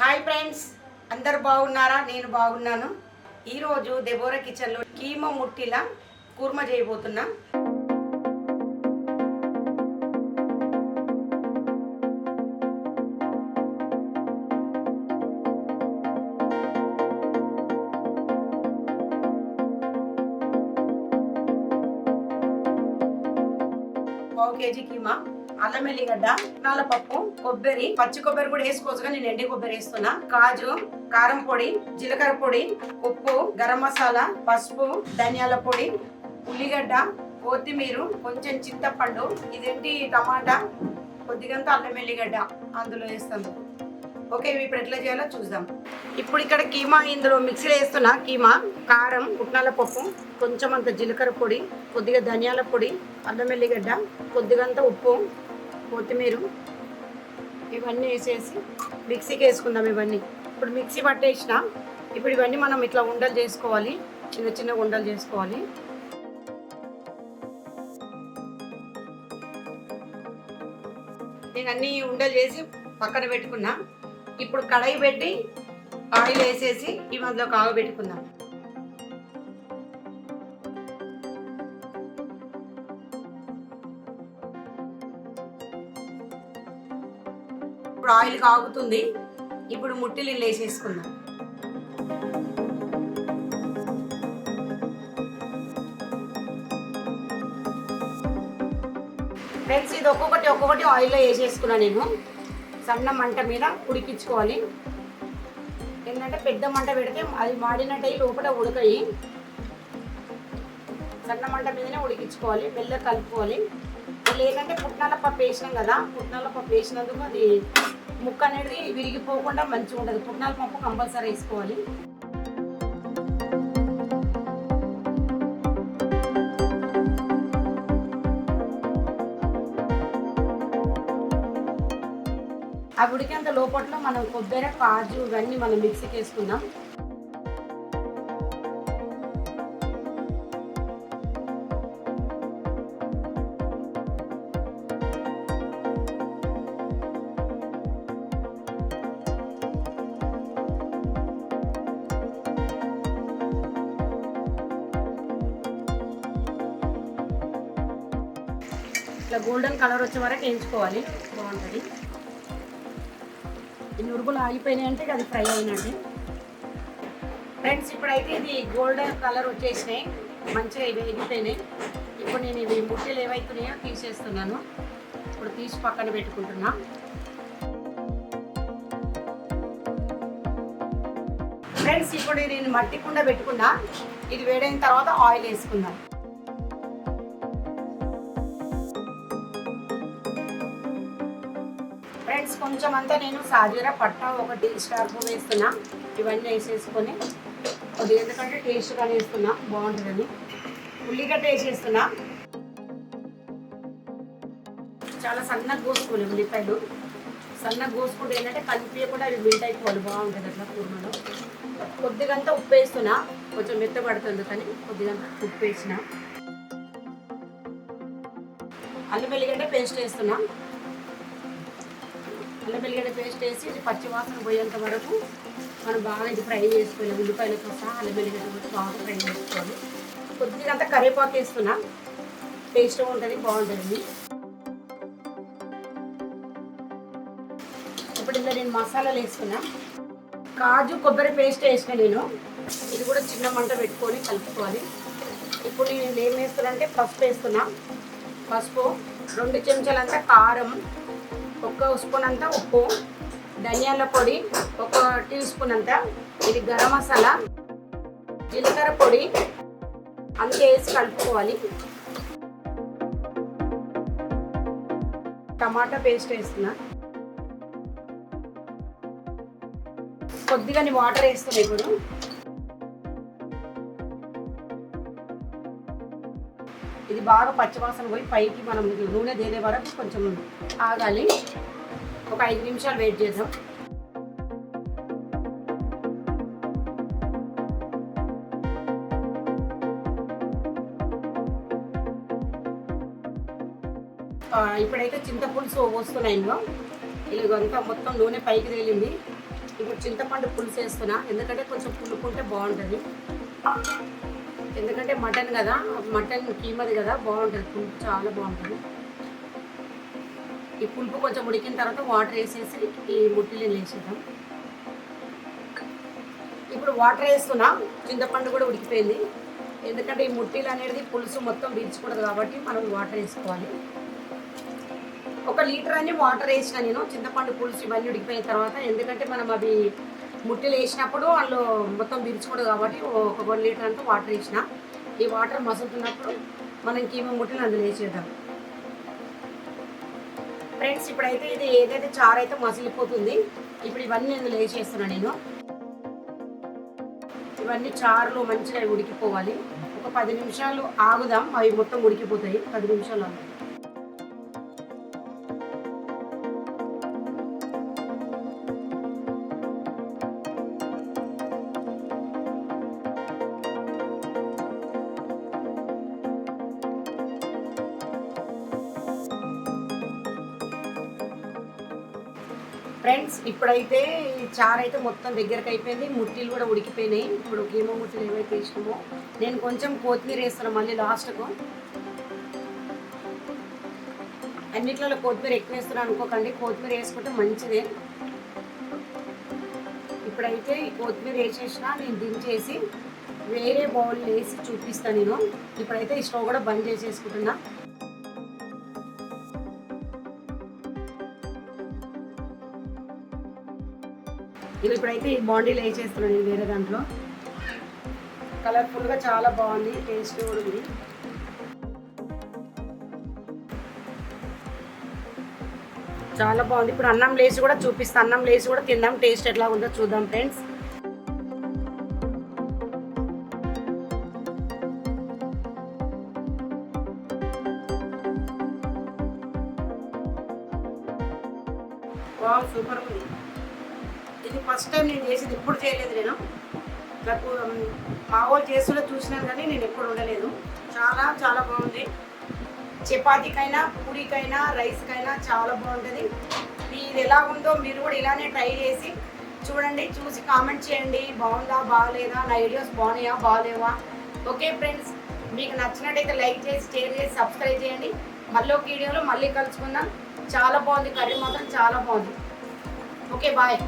Hi friends అందరు బాగున్నారా? నేను బాగున్నాను. ఈరోజు దెబోరా కిచెన్లో కీమ ముట్టిలా కూర్మ చేయబోతున్నా. పావు కేజీ కీమా. అల్లం ఎల్లిగడ్డ నాల పప్పు కొబ్బరి పచ్చి కొబ్బరి కూడా వేసుకోవచ్చు కానీ నేను ఎండి కొబ్బరి వేస్తున్నా. కాజు కారం పొడి జీలకర్ర పొడి ఉప్పు గరం మసాలా పసుపు ధనియాల పొడి ఉల్లిగడ్డ కొత్తిమీర కొంచెం చింతపండు ఇదేంటి టమాటా? కొద్దిగంత అల్లం ఎల్లిగడ్డ అందులో వేస్తాను. ఓకే ఇవి ఇప్పుడు ఎట్లా చేయాలో చూద్దాం. ఇప్పుడు ఇక్కడ కీమా ఇందులో మిక్సీలో వేస్తున్నా. కీమా కారం పుట్నాల పప్పు కొంచెం అంత జీలకర్ర పొడి కొద్దిగా ధనియాల పొడి అల్లం వెల్లిగడ్డ కొద్దిగంత ఉప్పు కొత్తిమీర ఇవన్నీ వేసేసి మిక్సీకి వేసుకుందాం ఇవన్నీ. ఇప్పుడు మిక్సీ పట్టేసిన ఇప్పుడు ఇవన్నీ మనం ఇట్లా ఉండలు చేసుకోవాలి. చిన్న చిన్న ఉండలు చేసుకోవాలి. నేను అన్ని ఉండలు చేసి పక్కన పెట్టుకున్నా. ఇప్పుడు కడాయి పెట్టి ఆయిల్ వేసేసి ఈ మధ్యలో కాగబెట్టుకుందాం. ఇప్పుడు ఆయిల్ కాగుతుంది. ఇప్పుడు ముట్టిలు వేసేసుకుందాం ఫ్రెండ్స్ ఇది ఒక్కొక్కటి ఒక్కొక్కటి ఆయిల్లో వేసేసుకున్నా నేను. సన్న మంట మీద ఉడికించుకోవాలి. ఏంటంటే పెద్ద మంట పెడితే అది మాడినట్టయి లోపల ఉడకాయి సన్న మంట మీదనే ఉడికించుకోవాలి మెల్ల కలుపుకోవాలి. లేదంటే పుట్నాల పప్పు వేసినాం కదా పుట్నాల పప్పు వేసినందుకు అది ముక్క అనేది విరిగిపోకుండా మంచిగా ఉంటుంది పుట్నాల పప్పు కంపల్సరీ వేసుకోవాలి. ఆ ఉడికేంత లోపట్లో మనం కొబ్బరి కాజు ఇవన్నీ మనం మిక్సీకి వేసుకుందాం. ఇట్లా గోల్డెన్ కలర్ వచ్చే వరకు వేయించుకోవాలి. బాగుంటుంది. ఈ నురుగులు ఆగిపోయినాయి అంటే అది ఫ్రై అయినట్టు. ఫ్రెండ్స్ ఇప్పుడైతే ఇది గోల్డెన్ కలర్ వచ్చేసినాయి. మంచిగా ఇవి ఎగిపోయినాయి ఇప్పుడు నేను ఇవి ముట్టెలు ఏవైతున్నాయో తీసేస్తున్నాను. ఇప్పుడు తీసి పక్కన పెట్టుకుంటున్నా. ఫ్రెండ్స్ ఇప్పుడు నేను మట్టి కుండ పెట్టుకున్నా. ఇది వేడైన తర్వాత ఆయిల్ వేసుకుందాం. ఫ్రెండ్స్ కొంచెం అంతా నేను సాజీరా పట్ట ఒకటి స్టార్ వేస్తున్నా. ఇవన్నీ వేసేసుకొని కొద్దిగా ఎందుకంటే టేస్ట్గా వేస్తున్నా బాగుంటుందని. ఉల్లిగడ్డ వేసేస్తున్నా. చాలా సన్నగా కోసుకోవాలి ఉల్లిపాయలు. సన్నగా కోసుకుంటే ఏంటంటే కలిపి అవి మిల్ట్ అయిపోవాలి బాగుంటుంది అట్లా కూరలో కొద్దిగంతా ఉప్పు వేస్తున్నా. కొంచెం మెత్తబడుతుంది కానీ కొద్దిగంత ఉప్పు వేసిన. అల్లం వెల్లిగడ్డ పేస్ట్ వేస్తున్నా. అల్లం వెల్లిగడ్డ పేస్ట్ వేసి ఇది పచ్చివాసన పోయేంత వరకు మనం బాగా ఇది ఫ్రై చేసుకోవాలి. ఉల్లిపాయలతో సహా అల్లం వెల్లిగడ్డ కూడా బాగా ఫ్రై చేసుకోవాలి. కొద్దిగా అంతా కరివేపాకు వేస్తున్నా. టేస్ట్ ఉంటుంది బాగుంటుంది ఇప్పుడు ఇందులో నేను మసాలాలు వేసుకున్నా కాజు కొబ్బరి పేస్ట్ వేసిన నేను. ఇది కూడా చిన్న మంట పెట్టుకొని కలుపుకోవాలి. ఇప్పుడు నేను ఏం వేస్తున్నా అంటే పసుపు వేస్తున్నా. పసుపు రెండు చెంచాలంతా కారం ఒక స్పూన్ అంతా ఉప్పు ధనియాల పొడి ఒక టీ స్పూన్ అంతా ఇది గరం మసాలా జీలకర్ర పొడి అంతే వేసి కలుపుకోవాలి. టమాటా పేస్ట్ వేస్తున్నా. కొద్దిగా వాటర్ వేస్తున్నా ఇప్పుడు? ఇది బాగా పచ్చవాసన పోయి పైకి మనం నూనె తేలే వరకు కొంచెం ఆగాలి. ఒక ఐదు నిమిషాలు వెయిట్ చేద్దాం. ఇప్పుడైతే చింతపులుసు వస్తున్నాయి ఇందులో. ఇదిగంతా మొత్తం నూనె పైకి తేలింది. ఇప్పుడు చింతపండు పులుసు వేస్తున్నా. ఎందుకంటే కొంచెం పులుపుంటే బాగుంటుంది. ఎందుకంటే మటన్ కదా మటన్ కీమది కదా బాగుంటుంది పులుపు చాలా బాగుంటుంది. ఈ పులుపు కొంచెం ఉడికిన తర్వాత వాటర్ వేసేసి ఈ ముట్టిని వేసేద్దాం ఇప్పుడు వాటర్ వేస్తున్నా చింతపండు కూడా ఉడికిపోయింది. ఎందుకంటే ఈ ముట్టిలు అనేది పులుసు మొత్తం పీల్చకూడదు కాబట్టి మనం వాటర్ వేసుకోవాలి. ఒక లీటర్ అని వాటర్ వేసిన నేను చింతపండు పులుసు ఇవన్నీ ఉడికిపోయిన తర్వాత ఎందుకంటే మనం అవి ముట్టెలు వేసినప్పుడు వాళ్ళు మొత్తం పీల్చుకోడు కాబట్టి ఒక వన్ లీటర్ అంతా వాటర్ వేసిన. ఈ వాటర్ మసులుతున్నప్పుడు మనం ఇంకేమో ముట్టెలు అందులో వేసేద్దాం. ఫ్రెండ్స్ ఇప్పుడైతే ఇది ఏదైతే చారు అయితే మసిలిపోతుంది ఇప్పుడు ఇవన్నీ అందులో వేసేస్తున్నాను నేను. ఇవన్నీ చారులో మంచిగా ఉడికిపోవాలి. ఒక పది నిమిషాలు ఆగుదాం అవి మొత్తం ఉడికిపోతాయి. పది నిమిషాలు ఆగుదాం. ఫ్రెండ్స్ ఇప్పుడైతే చారు అయితే మొత్తం దగ్గరకు అయిపోయింది ముట్టిలు కూడా ఉడికిపోయినాయి. ఇప్పుడు ఏమో ముట్టిలు ఏవైతే ఇష్టమో నేను కొంచెం కొత్తిమీర వేస్తాను మళ్ళీ లాస్ట్కు. అన్నిట్లలో కొత్తిమీర ఎక్కువ వేస్తున్నాను అనుకోకండి. కొత్తిమీర వేసుకుంటే మంచిదే. ఇప్పుడైతే ఈ కొత్తిమీర వేసేసిన నేను దించేసి వేరే బౌల్ వేసి చూపిస్తాను నేను. ఇప్పుడైతే ఈ స్టవ్ కూడా బంద్ చేసేసుకుంటున్నా. ఇది ఇప్పుడైతే ఈ బాండీలో వేసేస్తున్నాను నేను వేరే దాంట్లో. కలర్ఫుల్గా చాలా బాగుంది టేస్ట్ కూడా ఉంది. చాలా బాగుంది. ఇప్పుడు అన్నం లేసి కూడా చూపిస్తా. అన్నం లేసి కూడా తిందాం టేస్ట్ ఎట్లా ఉందో చూద్దాం ఫ్రెండ్స్ సూపర్ ఉంది. ఇది ఫస్ట్ టైం నేను చేసేది ఎప్పుడు చేయలేదు నేను. నాకు మా వాళ్ళు చేస్తుంటే చూసినాను కానీ నేను ఎప్పుడు ఉండలేదు. చాలా చాలా బాగుంది. చపాతీకైనా పూరికైనా రైస్కైనా చాలా బాగుంటుంది. ఇది ఎలా ఉందో మీరు కూడా ఇలానే ట్రై చేసి చూడండి చూసి కామెంట్ చేయండి. బాగుందా బాగాలేదా? నా వీడియోస్ బాగున్నాయా బాగాలేవా? ఓకే ఫ్రెండ్స్ మీకు నచ్చినట్టయితే లైక్ చేసి షేర్ చేసి సబ్స్క్రైబ్ చేయండి. మళ్ళీ ఒక వీడియోలో మళ్ళీ కలుసుకుందాం. చాలా బాగుంది కర్రీ మాత్రం చాలా బాగుంది. Okay bye.